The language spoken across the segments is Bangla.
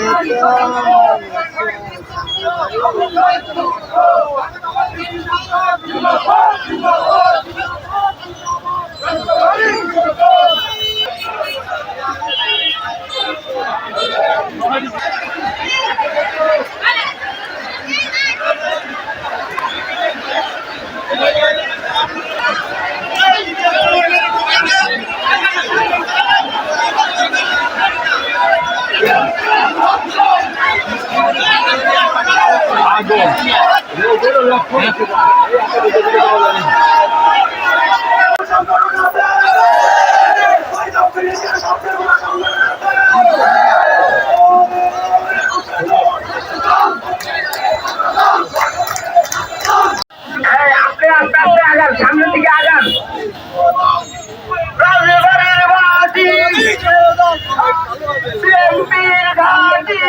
এই আপনি সামনের দিকে আগান। রাজবাড়ির বাতি। বিএনপির ঘাটি।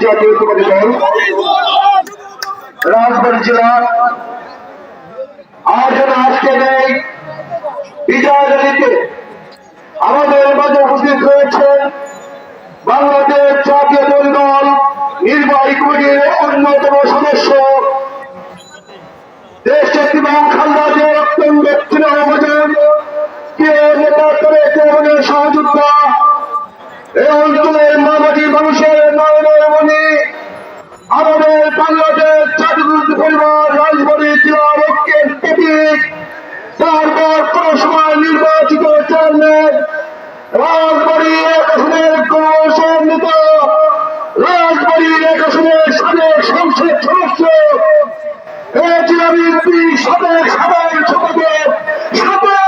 দল রাজবাড়ী জেলা, আজ আজকে নেই বিজয় আমাদের মাঝে উপস্থিত রয়েছেন বাংলাদেশ জাতীয়তাবাদী দল, নির্বাহী কমিটির অন্যতম সদস্য। দেশ এবং খালদা যে অত্যন্ত ব্যক্তি অবদান। কে নেতা করে সহযোগিতা এই অঞ্চলের মামাটি মানুষের মনে বাংলাদেশ জাতিগত পরিবার রাজবাড়ী জেলার ঐক্যের প্রতীক। তারপর কোন সময় নির্বাচিত চেয়ারম্যান রাজবাড়ী এক আসনের কৌশল নেতা রাজবাড়ির এক সাবেক সংসদ সদস্য। এই জেলা বিএনপি সাবেক সাবেক সম্পাদক, সাবেক